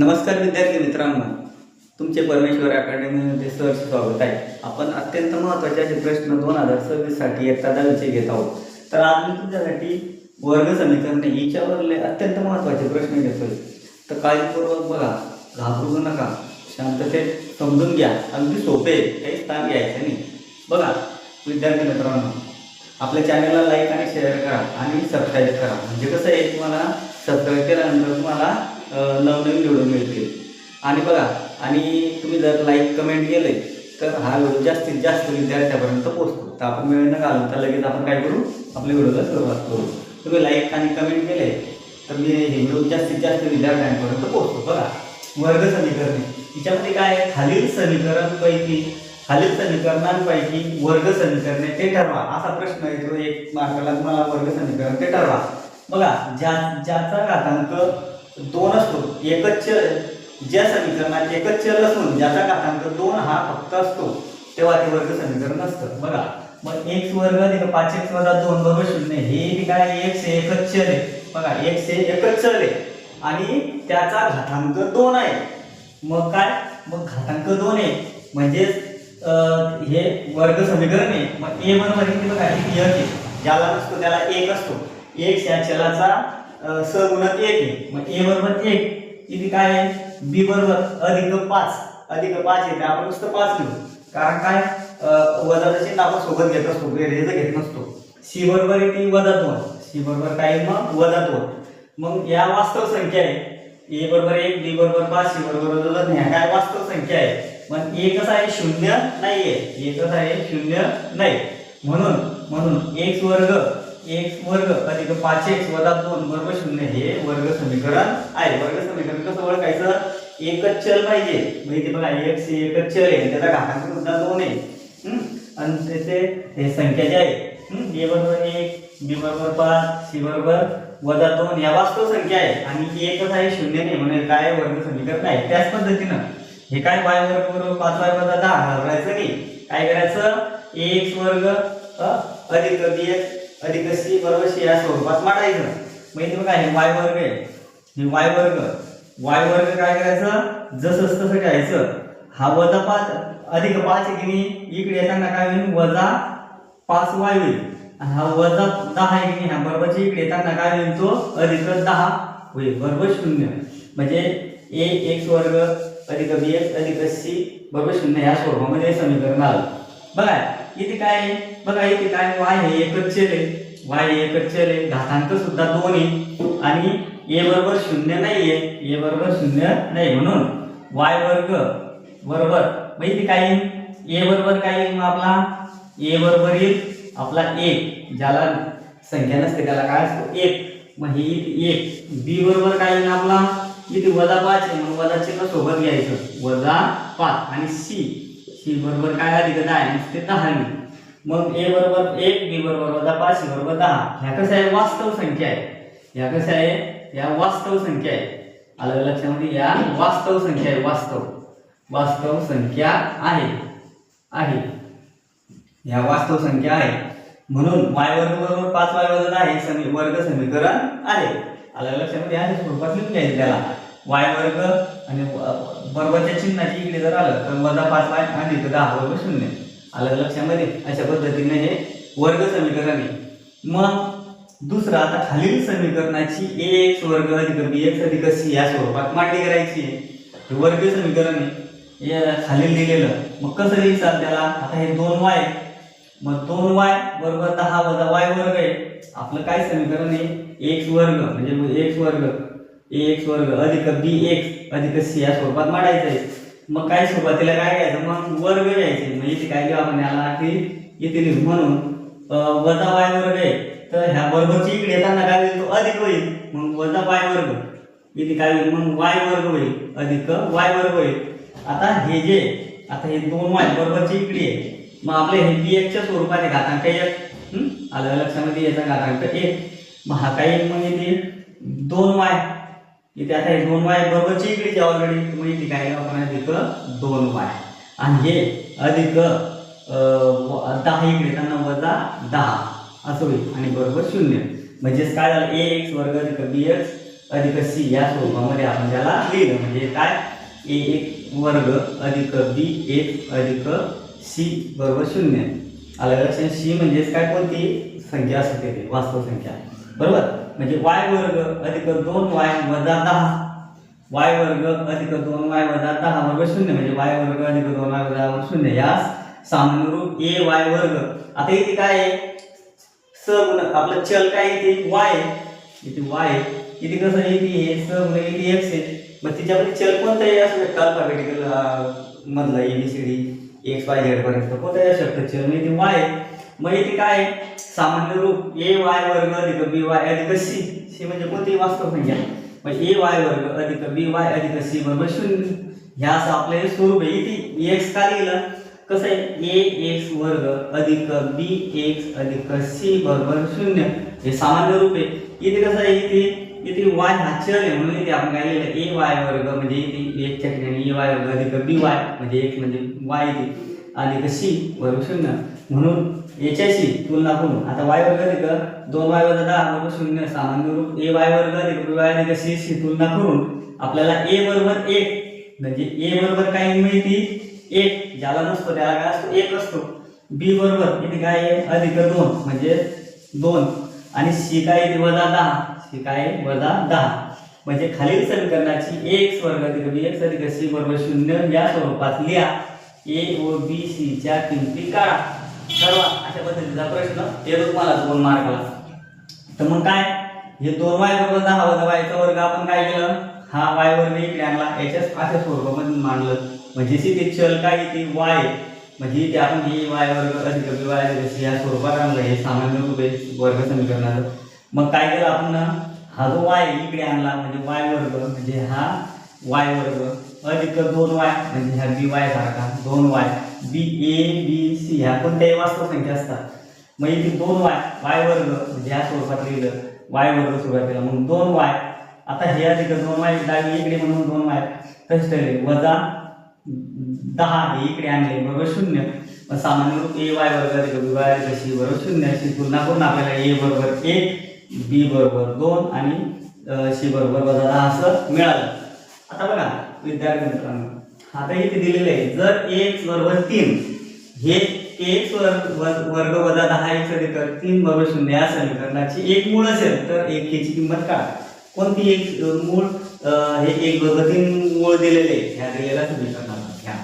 नमस्कार विद्यार्थी मित्रांनो. तुमचे परमेश्वर अकॅडमीमध्ये सर स्वागत आहे. आपण अत्यंत महत्त्वाचे असे प्रश्न दोन हजार सव्वीससाठी इयत्ता दहावीचे घेत आहोत. तर आज मी तुमच्यासाठी वर्ग समीकरणे हिच्यावरले अत्यंत महत्त्वाचे प्रश्न घेतोय. तर काळजीपूर्वक बघा. घाबरू नका. शांततेत समजून घ्या. अगदी सोपे आहे, काहीच ताण घ्यायचं नाही. बघा विद्यार्थी मित्रांनो आपल्या चॅनलला लाईक आणि शेअर करा आणि सबस्क्राईब करा. म्हणजे कसं आहे तुम्हाला सबस्क्राईब केल्यानंतर तुम्हाला नवनवीन व्हिडिओ मिळतील. आणि बघा आणि तुम्ही जर लाईक कमेंट केले तर हा व्हिडिओ जास्तीत जास्त विद्यार्थ्यापर्यंत पोहोचतो. तर आपण वेळ न घालून तर लगेच आपण काय करू? आपल्या व्हिडिओला सुरुवात करू. तुम्ही लाईक आणि कमेंट केले तर मी हे व्हिडिओ जास्तीत जास्त विद्यार्थ्यांपर्यंत पोहोचतो. बघा वर्ग समीकरणे. तिच्यामध्ये काय आहे? खालील समीकरणपैकी खालील समीकरणांपैकी वर्ग समीकरणे ते ठरवा. असा प्रश्न येतो एक मार्काला तुम्हाला वर्ग समीकरण ते ठरवा. बघा ज्या ज्याचा घातांक दोन असतो. एकच चल- ज्या समीकरणात एकच चल असून ज्याचा घातांक दोन हा फक्त असतो. तेव्हा ते वर्ग समीकरण असतं बघा. मग एक्स वर्ग अधिक पाच एक्स वजा दोन बरोबर शून्य हे बी काय? एक्स हे एकच चल आहे. बघा एक्स हे एकच चल आहे. आणि त्याचा घातांक दोन आहे. मग काय? मग घातांक दोन आहे. म्हणजेच हे वर्ग समीकरण आहे. मग ए बरोबर किती बघा? एक आहे. ज्याला नसतो त्याला एक असतो. एक या चलाचा सगुणक एक आहे. मग ए बरोबर एक इथे काय आहे? बी बरोबर अधिक पाच अधिक पाच येते आपण नुसतं पाच घेऊ कारण काय? वजा चिन्ह आपण सोबत घेत असतो रेज घेत नसतो. सी बरोबर येते वजा दोन. सी बरोबर काय मग वजा दोन. मग या वास्तव संख्या आहे. ए बरोबर एक बी बरोबर पाच सी बरोबर ह्या काय वास्तव संख्या आहे? मग ए कसं आहे? शून्य नाहीये. ए कसं आहे? शून्य नाही. म्हणून म्हणून एक्स वर्ग एक्स वर्ग अधिक पाच एक्स वजा दोन वर्ग शून्य हे वर्ग समीकरण आहे. वर्ग समीकरण कसं ओळखायचं? एकच चल पाहिजे. म्हणजे माहिती इथे बघा एक्स हे एकच चल आहे. त्याचा घातांक सुद्धा दोन आहे. आणि त्याचे हे संख्या जे आहे ए बरोबर एक बी बरोबर पाच सी बरोबर वजा दोन या वास्तव संख्या आहे. आणि एकच आहे शून्य नाही. म्हणजे काय वर्ग समीकरण आहे. त्याच पद्धतीनं. हे काय वाय वर्ग बरोबर पाच वाय वजा दहा? घालवायचं नाही. काय करायचं? एक्स वर्ग अधिक बी एक्स अधिक सी बरोबर सी या स्वरूपात मांडायचं मग इथे काय वाय वर्ग आहे. हे वाय वर्ग. वाय वर्ग काय करायचं? जसं तसं ठेवायचं. हा वजा पाच अधिक पाच आहे नाही? इकडे येताना काय होईल? वजा पाच वाय होईल. हा वजा दहा आहे की नाही? ह्या इकडे येताना काय होईल तो? अधिक दहा होईल. बरोबर शून्य. म्हणजे ए एक्स वर्ग अधिक बी एक्स अधिक सी बरोबर शून्य. ह्या स्वरूपामध्ये समीकरण आलं. बघा इथे काय आहे? बघा इथे काय वाय हे एकच चल आहे. वाय हे एकच चल आहे. घातांक सुद्धा दोन आहे. आणि ए बरोबर शून्य नाही आहे. ए बरोबर शून्य नाही. म्हणून वाय वर्ग बरोबर मग इथे काय येईल? ए बरोबर काय येईल मग आपला? ए बरोबर येईल आपला एक. ज्याला संख्या नसते त्याला काय असतो? एक. मग ही एक. बी बरोबर काय येईल आपला? इथे वजा पाच आहे. मग वजा चिन्ह सोबत घ्यायचं. वजा पाच. आणि सी सी बरोबर काय अधिक दहा आहे नुसते दहा लिहू. मग ए बरोबर एक बी बरोबर वजा पाच सी बरोबर दहा. ह्या कसं आहे? वास्तव संख्या आहे. ह्या कसं आहे? या वास्तव संख्या आहे. आलं लक्षामध्ये? या वास्तव संख्या आहे. वास्तव. वास्तव संख्या आहे. आहे. या वास्तव संख्या आहे. म्हणून वाय वर्ग बरोबर पाच वाय वजा दहा हे समी वर्ग समीकरण आहे. आलं लक्षामध्ये? आहे स्वरूपात लिहून घ्यायचं त्याला. वाय वर्ग आणि बरोबरच्या चिन्हाची इकडे जर आलं तर वजा पाच वाय आणि इथं दहा बरोबर शून्य. आलं लक्षामध्ये? अशा पद्धतीने हे वर्ग समीकरण आहे. मग दुसरं आता खालील समीकरणाची ए एक्स वर्ग अधिक बी एक्स अधिक सी या स्वरूपात मांडणी करायची आहे. हे वर्ग समीकरण आहे. खालील दिलेलं. मग कसं लिहायचं त्याला? आता हे दोन वाय मग दोन वाय बरोबर दहा वजा वाय वर्ग आहे. आपलं काय समीकरण आहे? एक्स वर्ग. म्हणजे एक्स वर्ग. ए एक्स वर्ग अधिक बी एक्स अधिक सी या स्वरूपात मांडायचं आहे मग काय सुरुवातीला काय घ्यायचं? मग वर्ग घ्यायचे. मग इथे काय घेऊ आपण याला की इथे लिहू. म्हणून वजा वाय वर्ग आहे. तर ह्या बरोबरची इकडे येताना काय होईल? तो अधिक होईल. मग वजा वाय वर्ग. इथे काय होईल? मग वाय वर्ग होईल. अधिक वाय वर्ग होईल. आता हे जे आता हे दोन वाय बरोबरची इकडे आहे. मग आपले हे बी एक्सच्या स्वरूपात आहे घातांक एक. आलं लक्षामध्ये याचा घातांक एक. मग हा काय मग इथे दोन वाय. इथे आता हे दोन वाय बरोबरची इकडे ऑलरेडी तुम्ही इथे काय आपण अधिक दोन वाय. आणि हे अधिक दहा इकडे त्यांना वजा दहा. असं होईल. आणि बरोबर शून्य. म्हणजेच काय झालं? ए एक्स वर्ग अधिक बी एक्स अधिक सी या स्वरूपामध्ये आपण त्याला लिहिलं म्हणजे काय? ए एक वर्ग अधिक बी एक अधिक सी बरोबर शून्य. आलं लक्षात? सी म्हणजेच काय? कोणती? संख्या असते ते. वास्तव संख्या. बरोबर? म्हणजे वाय वर्ग अधिक दोन वाय वजा दहा. वाय वर्ग अधिक दोन वाय वजा दहा वर्ग शून्य. म्हणजे वाय वर्ग अधिक दोन वाय वजा शून्य. यास सामान्य रूप ए वाय वर्ग. आता इथे काय आहे? सगुण. आपलं चल काय इथे? वाय इथे वाय इथे कसं इथे हे सगुण इथे एक्स आहे. मग तिच्यामध्ये चल कोणताही असू शकतं अल्फाबेटिकल मधलं A B C D X Y Z पर्यंत कोणताही असू शकतं. चल म्हणजे वाय मग इथे काय सामान्य रूप ए वाय वर्ग अधिक बी वाय अधिक सी. सी म्हणजे कोणती वास्तव संख्या. मग ए वाय वर्ग अधिक बी वाय अधिक सी बरोबर शून्य. ह्या असं आपलं हे स्वरूप आहे. इथे एक्स का लिहिलं? कसं आहे? ए एक्स वर्ग अधिक बी एक्स अधिक सी बरोबर शून्य. हे सामान्य रूप आहे. इथे कसं आहे? इथे इथे वाय हा चल आहे. म्हणून इथे आपण काय लिहिलं? ए वाय वर्ग म्हणजे इथे एकच्या ठिकाणी ए वाय वर्ग अधिक बी वाय म्हणजे एक म्हणजे वाय इथे. अधिक सी बरोबर शून्य म्हणून याच्याशी तुलना करून आता वाय वर्ग अधिक दोन वाय वजा दहा बरोबर शून्य सामान्य रूप ए वाय वर्ग अधिक वाय अधिक सी शी तुलना करून आपल्याला ए बरोबर एक. म्हणजे ए बरोबर काय माहिती एक. ज्याला नसतो त्याला काय असतो? एक असतो. बी बरोबर इथे काय आहे अधिक दोन? म्हणजे दोन. आणि सी काय येते वजा दहा? सी काय वजा दहा. म्हणजे खालील समीकरणाची एक्स वर्ग अधिक बी एक्स अधिक सी बरोबर शून्य या स्वरूपात लिहा. ए ओ बी सी च्या किमती काढा. सर्व अशा पद्धतीचा प्रश्न येतो तुम्हाला दोन मार्काला तर मग काय? हे दोन वाय बरोबर दहा वजा वायचा वर्ग आपण काय केलं? हा वाय वर्ग इकडे आणला. याच्याच अशा स्वरूपामध्ये मांडलं. म्हणजे ते चल काय येते? वाय म्हणजे इथे आपण हे वाय वर्ग अधिक बी वाय अधिक या स्वरूपात आणलं. हे सामान्य रूप आहे. वर्ग समीकरणाचं. मग काय केलं आपण? हा जो वाय इकडे आणला म्हणजे वाय वर्ग म्हणजे हा वाय वर्ग अधिक दोन वाय म्हणजे ह्या बी वाय सारखा दोन वाय बी ए बी सी ह्या कोणत्याही वास्तव संख्या असतात मग इथे दोन वाय वाय वर्ग म्हणजे ह्या स्वरूपात लिहिलं वाय वर्ग सुरुवातीला म्हणून दोन वाय आता हे अधिक दोन वाय डावी इकडे म्हणून दोन वाय कसे ठरले वजा दहा हे इकडे आणले बरोबर शून्य सामान्य रूप ए वाय वर्ग अधिक बी वाय अधिक सी बरोबर शून्य अशी तुलना करून आपल्याला ए बरोबर एक बी बरोबर दोन आणि सी बरोबर वजा दहा असं मिळालं आता बघा विद्यार्थी मित्रांनो आता इथे दिलेलं आहे जर एक्स बरोबर तीन हे एक्स वर्ग वर्ग वजा दहा एक्स अधिक तीन बरोबर शून्य या समीकरणाची एक मूळ असेल तर एक याची किंमत काय कोणती एक मूळ हे एक बरोबर तीन मूळ दिलेले आहे ह्या दिलेल्या समीकरणाला घ्या.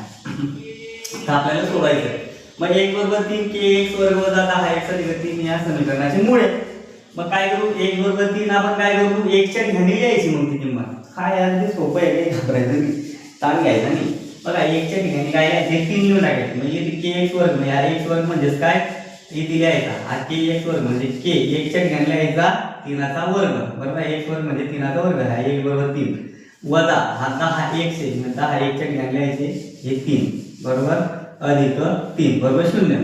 तर आपल्याला सोडायचं आहे. मग एक बरोबर तीन के एक्स वर्ग वजा दहा एक्स अधिक तीन या समीकरणाचे मूळ आहे. मग काय करू? एक बरोबर तीन आपण काय करू? एकच्या घरी यायची मग ती किंमत. काय अगदी सोपं आहे काही घाबरायचं नाही ताण घ्यायचा नाही. बघा एकच्या ठिकाणी काय लिहायचे तीन लिहून टाकायचे. म्हणजे के एक्स वर्ग. म्हणजे हा एक्स वर्ग म्हणजेच काय? इथे लिहायचा हा के एक्स वर्ग म्हणजे के एकच्या ठिकाणी लिहायचा तीनाचा वर्ग. बरोबर? एक्स वर्ग म्हणजे तीनाचा वर्ग. हा एक बरोबर तीन. वजा हा दहा एक्स आहे म्हणजे दहा एकच्या ठिकाणी लिहायचे हे तीन. बरोबर? अधिक तीन. बरोबर शून्य.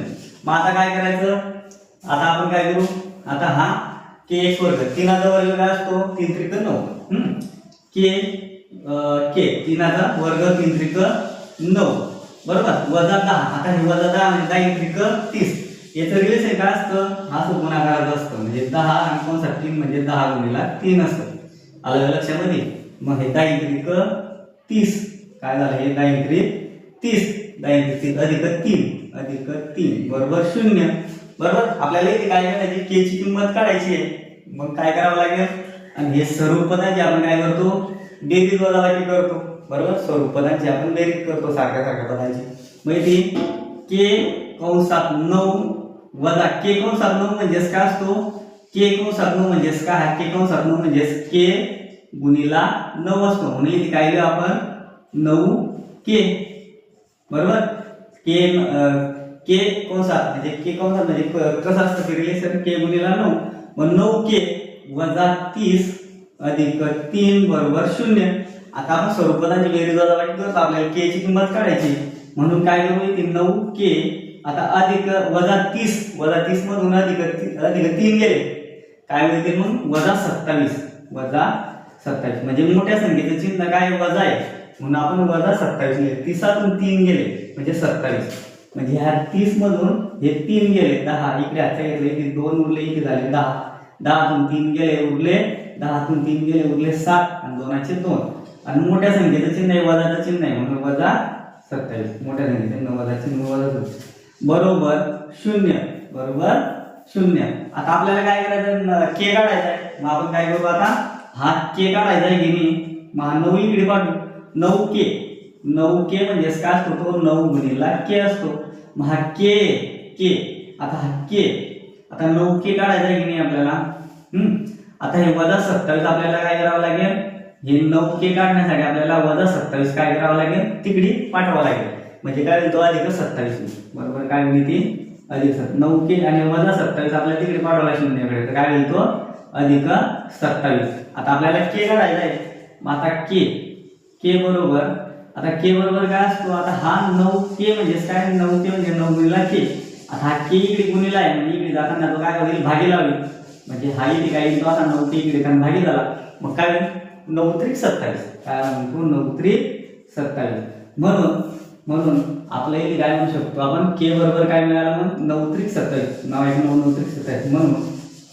मग आता काय करायचं? आता आपण काय करू? आता हा के एक्स वर्ग. तीनाचा वर्ग काय असतो? तीन त्रिक नऊ. के के तीनाचा वर्ग तीन त्रिक नऊ. बरोबर? वजा दहा. आता हे वजा दहा म्हणजे दहा त्रिक तीस. याचं रिलेशन काय असतं. हा असं गुणाकाराचं असतं म्हणजे दहा आणि कोणता तीन म्हणजे दहा गुणिला तीन असतं. आलं लक्षामध्ये? मग हे दहा त्रिक तीस. काय झालं? हे दहा त्रिक तीस. दहा त्रिक तीस अधिक तीन. अधिक तीन. बरोबर? शून्य. बरोबर? आपल्याला इथे काय करायची? के ची किंमत काढायची आहे. मग काय करावं लागेल? आणि हे स्वरूपदांची आपण काय करतो? बेरीज वजाबाकी करतो. बरोबर? स्वरूपदांची आपण बेरीज करतो सारख्या सारख्या पदांची. मग ती के कंसात नऊ वजा के कंसात नऊ म्हणजेच काय असतो? के कंसात नऊ म्हणजेच काय? के कंसात नऊ म्हणजेच के गुणीला नऊ असतो. म्हणून इथे काय लिहू आपण? नऊ के बरोबर? के के कंसात म्हणजे के कंसात म्हणजे क- कसं असतं? फिरले सर? के गुणीला नऊ. मग नऊ के वजा तीस अधिक तीन बरोबर शून्य. आता आपण स्वरूपदांची बेरीज वजावाटी करतो आपल्याला के ची किंमत काढायची. म्हणून काय करू येते नऊ के आता अधिक वजा तीस वजा तीस मधून अधिक अधिक तीन गेले. काय मिळतील मग? वजा सत्तावीस वजा सत्तावीस. म्हणजे मोठ्या संख्येचं चिन्ह काय वजा आहे. म्हणून आपण वजा सत्तावीस गेले तीसातून तीन गेले म्हणजे सत्तावीस. म्हणजे ह्या तीस मधून हे तीन गेले दहा. इकडे आता घेतले दोन उरले इथे झाले दहा. दहातून तीन गेले उरले. दहातून तीन गेले उरले सात. आणि दोनाचे दोन. आणि मोठ्या संख्येचं चिन्ह आहे वजाचं चिन्ह आहे. म्हणून वजा सत्तावीस. मोठ्या संख्येचं वजा चिन्ह वजा सत्तावीस. बरोबर शून्य. बरोबर शून्य. आता आपल्याला काय करायचं? के काढायचा आहे. मग आपण काय करू आता? हा के काढायचा आहे की नाही? मग नऊ इकडे पाठवू नऊ के. नऊ के म्हणजेच काय असतो? तो नऊ गुणीला के असतो. मग हा के के. आता हा के आता नऊ के काढायचा आहे की नाही आपल्याला? हम्म? आता हे वजा सत्तावीस आपल्याला काय करावं लागेल? हे नऊ के काढण्यासाठी आपल्याला वजा सत्तावीस काय करावं लागेल? तिकडी पाठवावं लागेल. म्हणजे काय होईल तो अधिक सत्तावीस बरोबर? काय होईल ती? अधिक सत्त नऊ के आणि वजा सत्तावीस आपल्याला तिकडे पाठवायला शून्याकडे तर काय होईल तो? अधिक सत्तावीस. आता आपल्याला के काढायचा आहे. मग आता के के बरोबर. आता के बरोबर काय असतो? आता हा नऊ के म्हणजेच काय? नऊ के म्हणजे नऊ गुणिला के आता हा के इकडे गुणिला आहे. म्हणजे मी जाताना तो काय होईल भागी लावेल. म्हणजे हा इथे काय येईल तो आता नऊ के इकडे कारण भागी झाला. मग काय नऊ त्रिक सत्तावीस. काय म्हणतो नऊ त्रिक सत्तावीस. म्हणून म्हणून आपल्या इथे काय म्हणू शकतो आपण? के बरोबर काय मिळालं मग? नऊ त्रिक सत्तावीस. नाव एक नऊ नऊ त्रिक सत्तावीस? म्हणून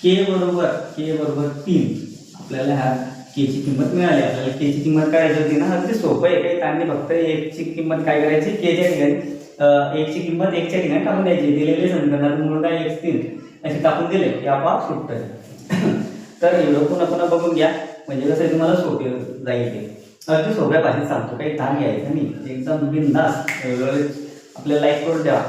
के बरोबर के बरोबर तीन. आपल्याला ह्या के ची किंमत मिळाली. आपल्याला के ची किंमत करायची होती ना? अगदी सोपं आहे. काही ताण नाही फक्त एकची किंमत काय करायची? केच्या ठिकाणी. एकची किंमत एकच्या ठिकाणी टाकून द्यायची. दिलेले समीकरणात मूळ काय एक तीन असे टाकून दिले. की आपोआप सुटतं तर एवढं पुन्हा पुन्हा बघून घ्या. म्हणजे कसं आहे तुम्हाला सोपे जाईल ते. अगदी सोप्या भाषेत सांगतो. काही ताण घ्यायचं नाही. एकदम बिंदास आपल्याला लाईक करून द्या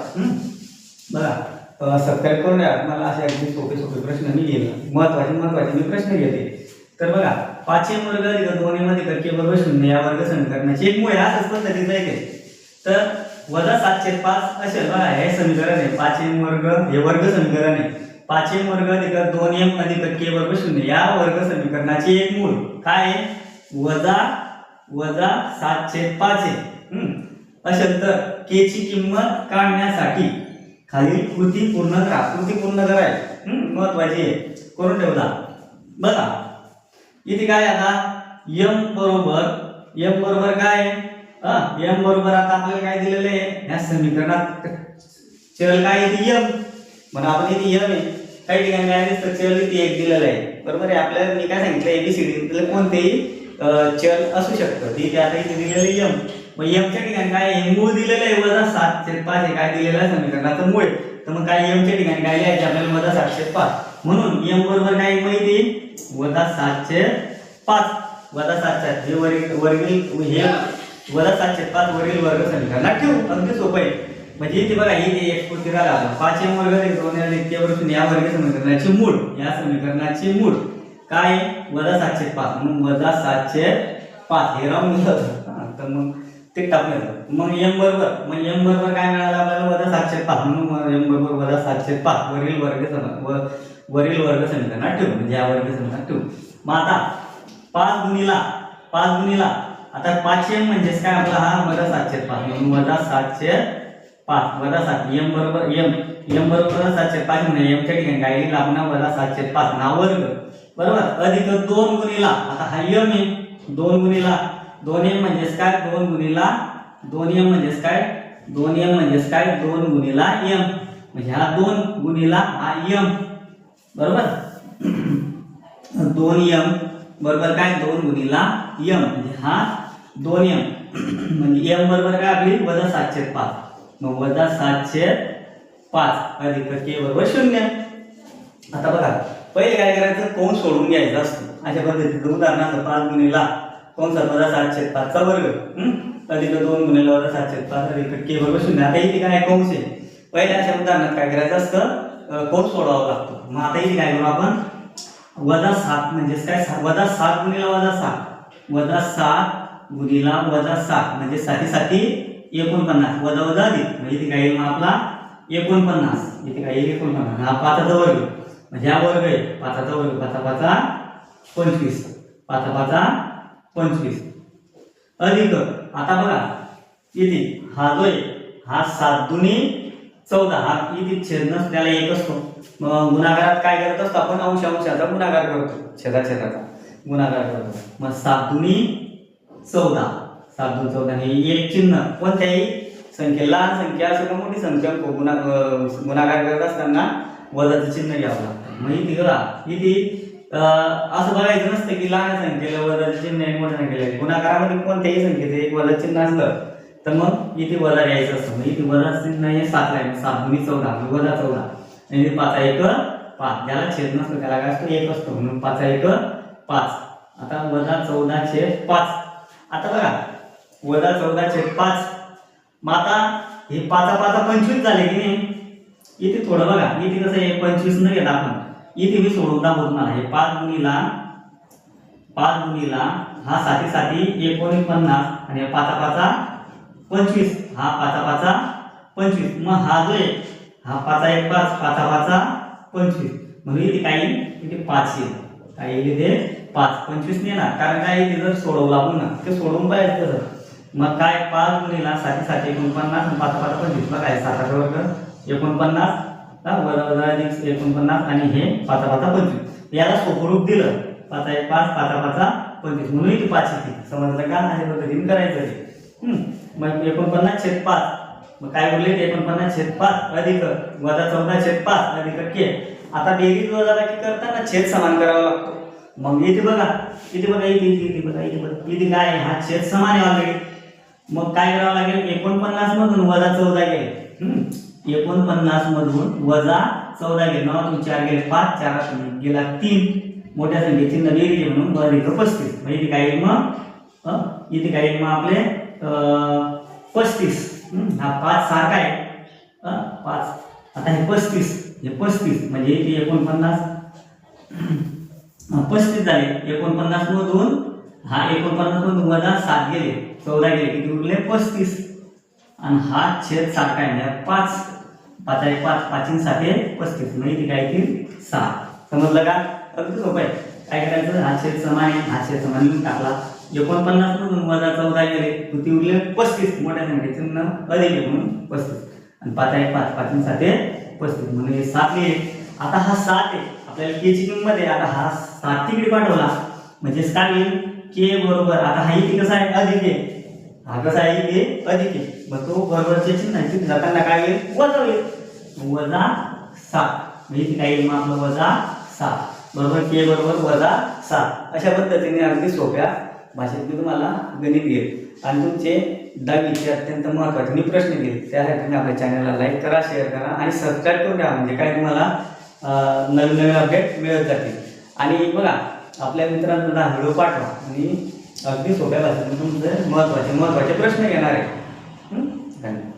बघा. सबस्क्राईब करून द्या तुम्हाला असे अगदी सोपे सोपे प्रश्न मी घेईल महत्त्वाचे महत्त्वाचे मी प्रश्न घेते. तर बघा पाचशे वर्ग दोन्हीमध्ये दोन्ही मध्ये के बरोबर शून्य या वर्ग समीकरणाची एक मुळे. असंच पद्धतीचं आहे तर वजा सातशे पाच असेल बघा हे समीकरण आहे. पाच एम वर्ग हे वर्ग समीकरण आहे. पाच एम वर्ग अधिक दोन एम अधिक के वर्ग शून्य. या वर्ग समीकरणाचे एक मूळ. काय आहे? वजा वजा सातशे पाच आहे. असेल तर के ची किंमत काढण्यासाठी खाली कृती पूर्ण करा. कृती पूर्ण कराय महत्वाची आहे. करून ठेवला. बघा. इथे काय आता? यम बरोबर यम बरोबर काय आहे? यम बरोबर आता आपल्याला काय दिलेलं आहे? या समीकरणात चल काय येते यम म्हणून आपण इथे यम आहे. काही ठिकाणी काय दिसतं? चल इथे एक दिलेलं आहे. बरोबर आहे? आपल्याला मी काय सांगितलं? एबीसीडी कोणतेही चल असू शकतं. ठीक आहे आता इथे दिलेलं यम मग यमच्या ठिकाणी काय आहे? मूळ दिलेलं आहे वजा सातशे पाच हे काय दिलेलं आहे? समीकरणाचं मूळ. तर मग काय यमच्या ठिकाणी काय लिहायचे? आपल्याला वजा सातशे पाच. म्हणून यम बरोबर काय माहिती? वजा सातशे पाच. वजा सातशे हे वर्ग वर्गील हे वजा सातशे पाच वरील वर्ग समीकरणात ठेवू अगदी सोपं आहे. म्हणजे इथे बघा इथे एक पूर्ती राहिला पाच एम वर्ग अधिक दोन या वर्ग समीकरणाचे मूळ या समीकरणाचे मूळ. काय आहे? वजा सातशे पाच. म्हणून वजा सातशे पाच. हे राहून तर मग ते टाकलं. मग एम बरोबर. मग एम बरोबर काय मिळालं आपल्याला? वजा सातशे पाच. म्हणून एम बरोबर वजा सातशे पाच. वरील वर्ग सम वरील वर्ग समीकरणात ठेवू. म्हणजे या वर्ग समीकरणात ठेवू. मग आता पाच गुणीला पाच गुणीला आता पाचशे म्हणजेच काय? आपला हा वजा सातशे पाच. म्हणून वजा सातशे पाच. वजा सात. एम बरोबर एम एम बरोबर सातशे पाच म्हणजे एमच्या ठिकाणी काय लिहिलं? आपण वजा सातशे पाच. ना वर्ग. बरोबर? अधिक दोन गुणीला. आता हा यम एम दोन गुणीला. दोन एम म्हणजेच काय? दोन गुणीला. दोन एम म्हणजेच काय? दोन एम म्हणजेच काय? दोन गुणीला एम म्हणजे हा दोन गुणीला हा यम बरोबर? दोन यम बरोबर काय? दोन गुणीला यम म्हणजे हा दोन यम म्हणजे यम बरोबर काय आपली? वजा सातशे पाच. मग वजा सातशे पाच. अधिक के बरोबर शून्य. आता बघा पहिले काय करायचं? कोण सोडून घ्यायचं असतं. अशा पद्धतीचं उदाहरणार्थ पाच गुणीला कोणचा वजा सातशे पाचचा वर्ग. अधिक दोन गुणीला वजा सातशे पाच अधिक के बरोबर शून्य. आता इथे काय कौंस आहे पहिले अशा उदाहरणात काय करायचं असतं? अं, सोडावा लागतो. मग आता इथे काय करू आपण? वजा सात म्हणजेच काय? वजा सात गुणिला वजा सात. वजा सात गुणिला वजा सात. म्हणजे साती साती एकोणपन्नास. वजा वजा अधिक म्हणजे इथे काय मग आपला? एकोणपन्नास. इथे काय एकोणपन्नास. हा पाचाचा वर्ग म्हणजे हा वर्ग आहे. पाचाचा वर्ग. पाचा पाचा पंचवीस. पाचा पाचा पंचवीस. अधिक. आता बघा. इथे हा जो आहे हा सात दुनी चौदा हा इथे छेद नसतो त्याला एक असतो. मग गुणाकारात काय करत असतो आपण? अंश अंशाचा गुणाकार करतो. छेदा छेदाचा गुणाकार करतो. मग सात दुनी चौदा. सात दोन चौदा हे एक चिन्ह. कोणत्याही संख्या लहान संख्या असो का मोठी संख्या गुणा गुणाकार करत असताना वजाचं चिन्ह घ्यावं लागतं. मग इथे बघा इथे असं बघायचं नसतं की लहान संख्येला वजाचं चिन्ह आहे मोठ्या संख्येला गुणाकारामध्ये कोणत्याही संख्येचं एक वजा चिन्ह असलं तर मग इथे वजा यायचं असतं. मग इथे वजा नाही सात आहे. सात गुणी चौदा. म्हणजे वजा चौदा. आणि पाच एक पाच. ज्याला छेद नसतो त्याला काय असतो? एक असतो. म्हणून पाच एक पाच. आता वजा चौदा छेद पाच. आता बघा. वजा चौदा छेद पाच. मग आता हे पाचा पाचा पंचवीस झाले की नाही? इथे थोडं बघा. इथे कसं आहे? पंचवीस न घेता आपण. इथे मी सोडून दाखवत मला हे पाच गुणीला पाच गुणीला हा साठी साठी एकोणपन्नास आणि पाचा पाचा पंचवीस. हा पाचा पाचा पंचवीस. मग हा जो आहे हा पाचा एक पाच पाचा पाचा पंचवीस. म्हणून इथे काही इथे पाच येईल. काय येईल इथे? पाच. पंचवीस नाही ना कारण काय इथे जर सोडवलं आपण ना ते सोडवून पाहिजे तसं. मग काय पाच गुणीला साठी साठी एकोणपन्नास आणि पाच पाच पंचवीस. बघा काय सात आठ वर्ग एकोणपन्नास हा, एकोणपन्नास आणि हे पाच पाचा पंचवीस. याला सोपरूप दिलं. पाच एक पाच पाच पाचा पंचवीस. म्हणून इथे पाच येते समजलं का? नाही पद्धतीने करायचं ते मग एकोणपन्नास छेद पाच. मग काय बोलले? ते एकोणपन्नास छेद पाच अधिक वजा चौदा छेद पाच अधिक के. आता बेरीज वजाबाकी करताना छेद समान करावा लागतो. मग इथे बघा. इथे बघा इथे इथे इथे बघा इथे बघा. इथे काय? आहे? हा छेद समान आहे ऑलरेडी मग काय करावं लागेल? एकोणपन्नास मधून वजा चौदा गेले. एकोणपन्नास मधून वजा चौदा गेले. नऊ चार गेले. पाच चार गेला. तीन. मोठ्या संख्येची नवी गेली म्हणून बरं इथं पस्तीस मग इथे काय मग? इथे काय येईल मग आपले? पस्तीस. हा पाच सारखा आहे. पाच. आता हे पस्तीस. हे पस्तीस म्हणजे इथे एकोणपन्नास. पस्तीस झाले. एकोणपन्नास मधून हा एकोणपन्नास मधून वजा सात गेले. चौदा गेले. किती उरले? पस्तीस. आणि हा छेद सारखा आहे. म्हणजे पाच. पाच आहे पाच. पाचीन साठे पस्तीस. म्हणजे काय येतील सहा. समजलं का? अगदी सोपं आहे. काय करायचं? हा छेद समान आहे. हा छेद समान लिहून टाकला. एकोणपन्नास म्हणून वजा चौदा गेले किती उरले पस्तीस. मोठ्या संख्येचे न अधिक आहे म्हणून पस्तीस. आणि पाच आहे पाच. पाचीन साठे पस्तीस. म्हणून हे सात लिहिले. आता हा सात आहे. आपल्याला के ची किंमत आहे. आता हा सात तिकडे पाठवला. म्हणजेच काय होईल? के बरोबर. आता हा e इथे कसा आहे? अधिक आहे. हा कसा आहे? इथे अधिक आहे. मग तो बरोबरच्या चिन्हाची जाताना काय येईल वजा होईल. वजा सात. म्हणजे इथे काय येईल मग आपलं? वजा सात. बरोबर? के बरोबर वजा सात. अशा पद्धतीने अगदी सोप्या भाषेत मी तुम्हाला गणित घेईल आणि तुमचे दहावीचे अत्यंत महत्त्वाचे मी प्रश्न घेईल त्यासाठी तुम्ही आपल्या चॅनलला लाईक करा शेअर करा आणि सबस्क्राईब करून द्या म्हणजे काय तुम्हाला नवीन नवीन अपडेट मिळत जातील. आणि बघा आपल्या मित्रांना व्हिडिओ पाठवा. आणि अगदी सोप्या भाषेतून तुमचे महत्त्वाचे महत्त्वाचे प्रश्न घेणार आहे धन्यवाद.